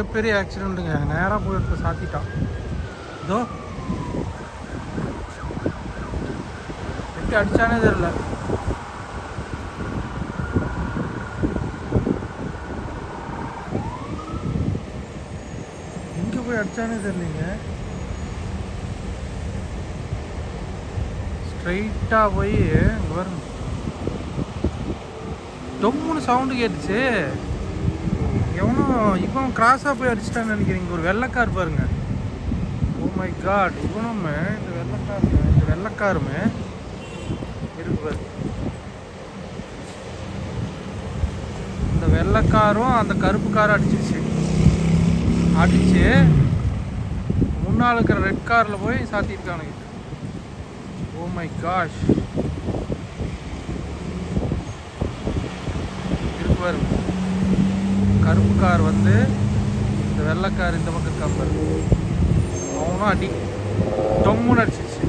மிகப்பெரிய ஆக்சிடெண்ட்டுங்க நேராக போய் எடுத்து சாத்திட்டான். இதோ. எப்படி அடித்தானே தெரில இங்கே போய் அடித்தானே தெரிலீங்க ஸ்ட்ரைட்டாக போய் இங்கே பாருங்க. டொம்முன்னு சவுண்டு கேட்டுச்சு. எவனும் இவன் கிராஸாக போய் அடிச்சிட்டான்னு நினைக்கிறீங்க? ஒரு வெள்ளைக்கார் பாருங்க. ஓ மை காட் இவனுமே இந்த வெள்ளக்கார் இந்த வெள்ளக்காருமே இருக்கு பாரு. இந்த வெள்ளக்காரும் அந்த கருப்பு காரும் அடிச்சிருச்சு. அடிச்சு முன்னால் இருக்கிற ரெட் காரில் போய் சாத்திருக்கானுங்க ஓ oh மை காஷ் இருக்கு பாருங்க. கருப்பு கார் வந்து இந்த வெள்ளைக்கார் இந்த பக்கம் இருக்கான் பாரு அவனும் அடி. டொம்முன்னு அடிச்சிச்சு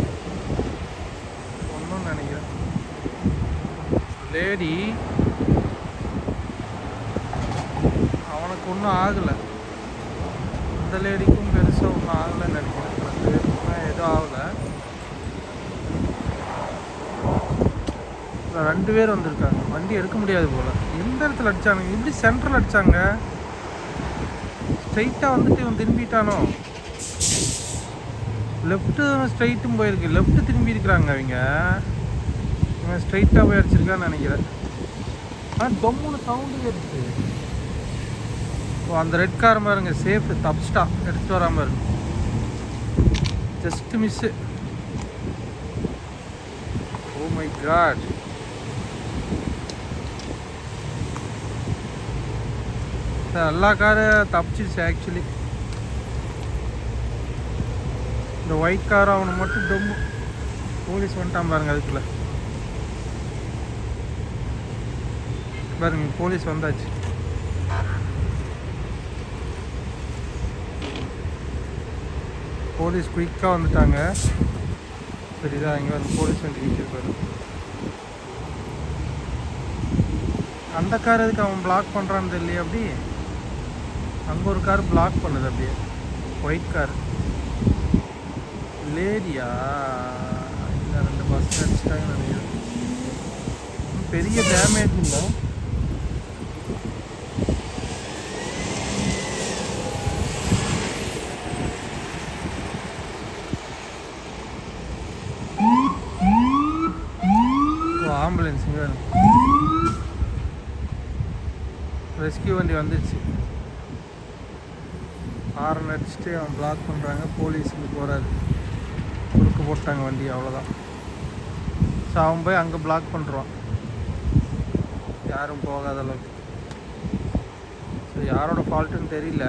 ஒன்றும் நினைக்கிறேன். லேடி அவனுக்கு ஒன்றும் ஆகலை. இந்த லேடிக்கும் பெருசாக ஒன்றும் ஆகலைன்னு நினைக்கிறேன். ரெண்டு எதுவும் ஆகலை. ரெண்டு பேர் வந்திருக்காங்க. வண்டி எடுக்க முடியாது போல். எந்த இடத்துல அடித்தாங்க இப்படி சென்ட்ரல் அடிச்சாங்க? ஸ்ட்ரைட்டாக வந்துட்டு இவன் திரும்பிட்டானோ? லெஃப்ட்டு ஸ்ட்ரைட்டும் போயிருக்கு. லெஃப்ட்டு திரும்பி இருக்கிறாங்க அவங்க இவன் ஸ்ட்ரைட்டாக போய் அடிச்சிருக்கான்னு நினைக்கிறேன். ஆ தொம்முன்னு சவுண்டு கேட்டுச்சு. ஓ அந்த ரெட் கார் பாருங்க. சேஃப் தப்ஸ்டா எடுத்துட்டு வராமல் இருக்கு. Just miss oh my god எல்லா காரு தப்பிச்சிருச்சு ஆக்சுவலி இந்த ஒயிட் கார் அவனை மட்டும் டொம்மு போலீஸ் வந்துட்டான் பாருங்க அதுக்குள்ள. பாருங்க போலீஸ் வந்தாச்சு. போலீஸ் குயிக்காக வந்துட்டாங்க. சரிதா இங்கே வந்து போலீஸ் வந்து நிற்கிருப்பாரு அந்த கார் எதுக்கு அவன் பிளாக் பண்ணுறான்னு தெரியல அப்படி? அங்கே ஒரு கார் பிளாக் பண்ணுது அப்படியே. ஒயிட் கார் லேடியா இல்லை ரெண்டு பஸ் அடிச்சிட்டாங்க நினைக்கிறேன். பெரிய டேமேஜ் இல்லை. ஆம்புலன்ஸ் இங்கே ரெஸ்கியூ வண்டி வந்துடுச்சு ஹாரன் அடிச்சுட்டு அவன் பிளாக் பண்ணுறாங்க போலீஸுக்கு போகிறாரு குறுக்கு போட்டாங்க வண்டி அவ்வளோதான் ஸோ அவன் போய் அங்கே பிளாக் பண்ணுறான் யாரும் போகாத அளவுக்கு. ஸோ யாரோட ஃபால்ட்டுன்னு தெரியல.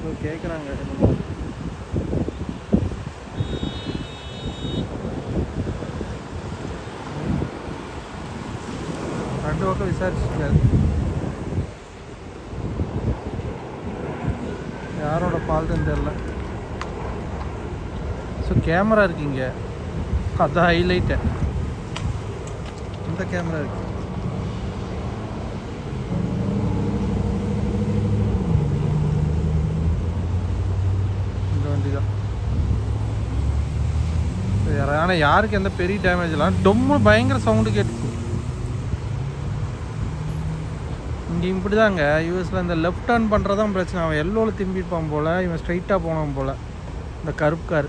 ஸோ கேட்குறாங்க என்னமோ. ரெண்டு பக்கம் யாரோட ஃபால்ட்டுன்னு தெரில ஸோ கேமரா இருக்குங்க. அதான் ஹைலைட்டு இந்த கேமரா இருக்கு. இந்த வண்டி தான் ஆனால் யாருக்கு எந்த பெரிய டேமேஜ் இல்லை. டொம்மு பயங்கர சவுண்டு கேட்டுச்சு. இங்கே இப்படி தாங்க யூஎஸில் இந்த லெஃப்ட் டர்ன் பண்ணுறதான் பிரச்சனை. அவன் எல்லோவில் திரும்பியிருப்பான் போல் இவன் ஸ்ட்ரைட்டாக போனான் போல். இந்த கருப்பு கார்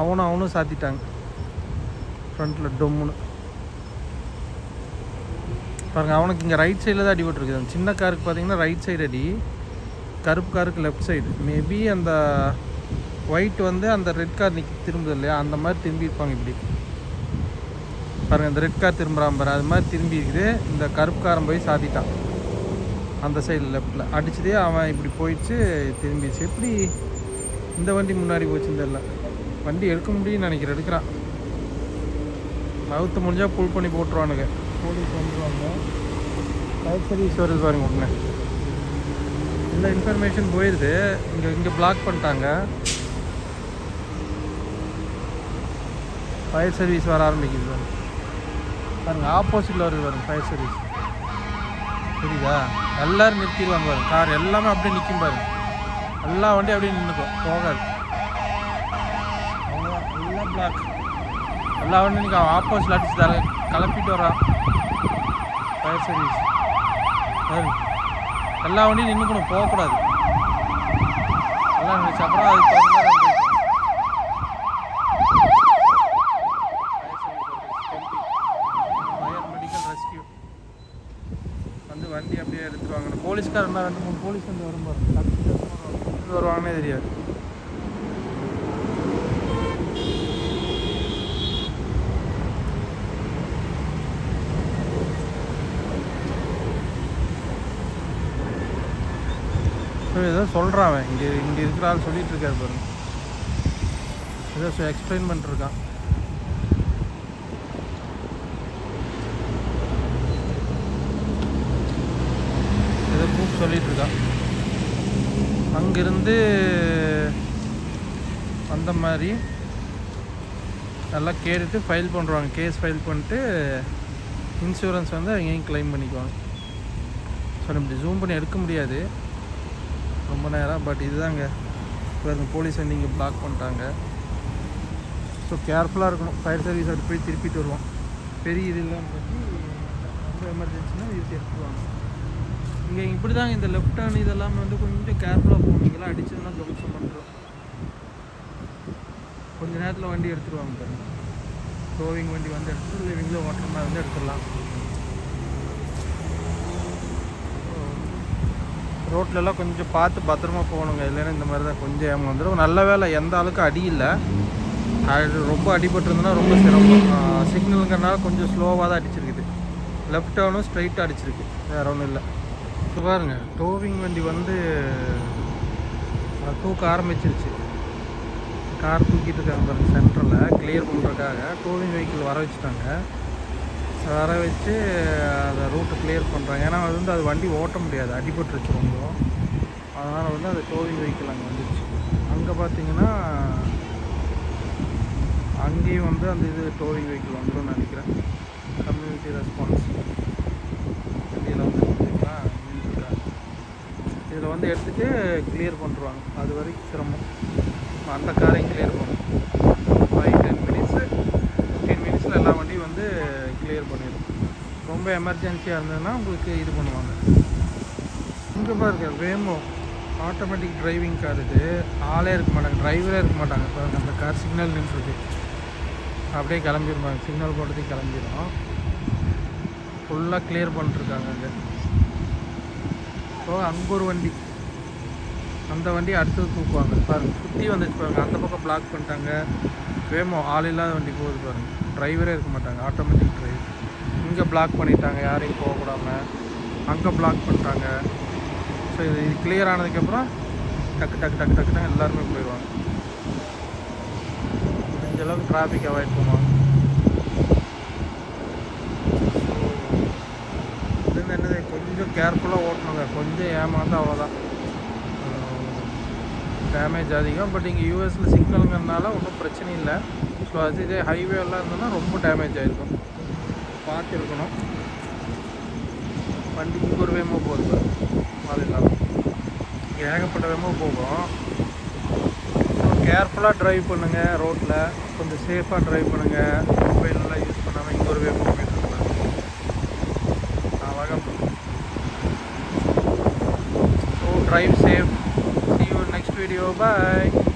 அவனும் அவனும் சாத்திட்டாங்க. ஃப்ரண்ட்டில் டொம்முன்னு. பாருங்கள் அவனுக்கு இங்கே ரைட் சைடில் தான் அடிபட்டுருக்குது அந்த சின்ன காருக்கு பார்த்தீங்கன்னா ரைட் சைடு அடி. கருப்பு காருக்கு லெஃப்ட் சைடு மேபி அந்த ஒயிட் வந்து அந்த ரெட் கார் நிற்க திரும்புது இல்லையா? அந்த மாதிரி திரும்பியிருப்பாங்க இப்படி. பாருங்கள் இந்த ரெட் கார் திரும்புறான் பாரு. அது மாதிரி திரும்பி இருக்குது இந்த கருப்பு காரம் போய் சாத்திட்டான். அந்த சைடு லெஃப்டில் அடிச்சதே அவன் இப்படி போயிடுச்சு திரும்பிடுச்சு. எப்படி இந்த வண்டி முன்னாடி போச்சுன்னு தெரியல. வண்டி எடுக்க முடியும்னு நினைக்கிறேன் எடுக்கிறான். நவுத்து முடிஞ்சால் புல் பண்ணி போட்டுருவானுங்க. போலீஸ் வந்துருவாங்க. ஃபயர் சர்வீஸ் வருது பாருங்க உடனே இந்த இன்ஃபர்மேஷன் போயிடுது இங்கே இங்கே பிளாக் பண்ணிட்டாங்க. ஃபயர் சர்வீஸ் வர ஆரம்பிக்குது. பாருங்க ஆப்போசிட்டில் வருது பாருங்க ஃபயர் சர்வீஸ் புரியுதா? எல்லோரும் நிறுத்திடுவாங்க பாருங்க கார் எல்லாமே அப்படியே நிற்கும் பாருங்க எல்லா வண்டியும் அப்படியே நின்றுக்கும் போகாது. எல்லாம் பிளாக் எல்லா வண்டியும் நிற்கும் ஆப்போசிட்டில் அடிச்சு தர கிளப்பிட்டு வரான் ஃபயர் சர்வீஸ் பாருங்க எல்லா வண்டியும் நின்றுக்கணும் போகக்கூடாது. எல்லாம் நினச்சி அப்புறம் அது தகுந்த மாதிரி நம்ம இருக்கணும். ஃபயர் மெடிக்கல் ரெஸ்கியூ வந்து வண்டி அப்படியே போலீஸ்காரன் ரெண்டு மூணு போலீஸ் வந்து வரும் பாருங்க. வருவாங்கன்னே தெரியாது. ஏதோ சொல்கிறான் அவன். இங்கே இங்கே இருக்கிற ஆள் சொல்லிட்டு இருக்காரு பாருங்க. ஏதோ எக்ஸ்பிளைன் பண்ணிருக்கான் ஏதோ அங்கேருந்து அந்த மாதிரி நல்லா கேட்டுட்டு ஃபைல் பண்ணுறாங்க கேஸ் ஃபைல் பண்ணிட்டு இன்சூரன்ஸ் வந்து எங்கேயும் கிளைம் பண்ணிக்குவாங்க. ஸோ இப்படி ஜூம் பண்ணி எடுக்க முடியாது. ரொம்ப நேரம் பட் இதுதாங்க. பாருங்க போலீஸ் வந்து இங்கே பிளாக் பண்ணிட்டாங்க. ஸோ கேர்ஃபுல்லாக இருக்கணும். ஃபயர் சர்வீஸ் அப்படி போய் திருப்பிட்டு வருவோம். பெரிய இது இல்லாமல் பண்ணி ரொம்ப எமர்ஜென்சினா இது எடுத்துருவாங்க. இங்கே இப்படி தான் இந்த லெஃப்ட் டேர்ன் இதெல்லாம் வந்து கொஞ்சம் கேர்ஃபுல்லாக போகணும் அடிச்சதுனா அடிச்சதுன்னா துவம்சம் பண்ணுறோம் கொஞ்ச நேரத்தில் வண்டி எடுத்துருவாங்க பாருங்க. டோவிங் வண்டி வந்து எடுத்துட்டு இல்லை இவங்களே ஓட்டுற மாதிரி வந்து எடுத்துடலாம். ரோட்லலாம் கொஞ்சம் பார்த்து பத்திரமா போகணுங்க. இல்லைன்னா இந்த மாதிரி தான் கொஞ்சம் ஏமா வந்துடும் நல்ல வேலை எந்த அளவுக்கு அடி இல்லை. அது ரொம்ப அடிபட்டிருந்ததுன்னா ரொம்ப சிரமம். சிக்னலுங்கிறனால கொஞ்சம் ஸ்லோவாக தான் அடிச்சிருக்குது. லெஃப்ட் டேர்னும் ஸ்ட்ரைட்டாக அடிச்சிருக்கு. வேறு ஒன்றும் இல்லை. இப்போ பாருங்க டோவிங் வண்டி வந்து தூக்க ஆரம்பிச்சிருச்சு. கார் தூக்கிட்டு இருக்காங்க பாருங்க சென்டரில் கிளியர் பண்ணுறதுக்காக டோவிங் வெஹிக்கிள் வர வச்சுட்டாங்க. வர வச்சு அதை ரூட்டை கிளியர் பண்ணுறாங்க ஏன்னா அது வந்து அது வண்டி ஓட்ட முடியாது. அடிபட்டுருச்சு ரொம்ப. அதனால் வந்து அது டோவிங் வெஹிக்கிள் அங்கே வந்துருச்சு. அங்கே பார்த்தீங்கன்னா அங்கேயும் வந்து அந்த இது டோவிங் வெஹிக்கிள் வந்துடும் நினைக்கிறேன். கம்யூனிட்டி ரெஸ்பான்ஸ் இதில் வந்து எடுத்துகிட்டு கிளியர் பண்ணுறாங்க அது வரைக்கும் சிரமம். அந்த காரையும் கிளியர் பண்ணும் ஃபைவ் டென் மினிட்ஸு ஃபிஃப்டீன் மினிட்ஸில் எல்லா வண்டியும் வந்து கிளியர் பண்ணிடும். ரொம்ப எமர்ஜென்சியாக இருந்ததுன்னா உங்களுக்கு இது பண்ணுவாங்க. இங்கே பாருங்க வேமோ ஆட்டோமேட்டிக் டிரைவிங் கார் இது. ஆளே இருக்க மாட்டாங்க. டிரைவரே இருக்க மாட்டாங்க. பாருங்க அந்த கார் சிக்னல் நின்றுருக்கு அப்படியே கிளம்பிடுவாங்க சிக்னல் போட்டதே கிளம்பிடும் ஃபுல்லாக கிளியர் பண்ணிட்டுருக்காங்க அங்கே. ஸோ அங்கே ஒரு வண்டி. அந்த வண்டி அடுத்தது தூக்குவாங்க. பாருங்கள் சுற்றி வந்துச்சு பாருங்கள் அந்த பக்கம் பிளாக் பண்ணிட்டாங்க. வேமோ ஆள் இல்லாத வண்டி போகுது பாருங்கள் டிரைவரே இருக்க மாட்டாங்க. ஆட்டோமேட்டிக் டிரைவர் இங்கே பிளாக் பண்ணிட்டாங்க. யாரையும் போகக்கூடாமல் அங்கே பிளாக் பண்ணிட்டாங்க. ஸோ இது இது கிளியர் ஆனதுக்கப்புறம் டக்கு டக்கு டக்கு டக்குன்னு எல்லாருமே போயிடுவாங்க. முடிஞ்ச அளவுக்கு டிராஃபிக் அவாய்ட் பண்ணுவாங்க இது வந்து கொஞ்சம் கேர்ஃபுல்லாக ஓட்டணுங்க. கொஞ்சம் ஏமாந்து அவ்வளோதான் டேமேஜ் அதிகம். பட் இங்கே யூஎஸில் சிக்னலுங்கிறதுனால ஒன்றும் பிரச்சனை இல்லை. ஸோ அது இதே ஹைவேலாம் இருந்ததுன்னா ரொம்ப டேமேஜ் ஆகிருக்கும் பார்த்து இருக்கணும் வண்டி இங்கே ஒரு போகுது அது இல்லாமல் ஏகப்பட்ட வேமோ போகும். கேர்ஃபுல்லாக ட்ரைவ் பண்ணுங்கள் ரோட்டில் கொஞ்சம் சேஃபாக ட்ரைவ் பண்ணுங்கள் மொபைலெல்லாம் யூஸ் பண்ணாமல் இங்கே ஒரு வேகமாக Drive safe. See you in next video. Bye.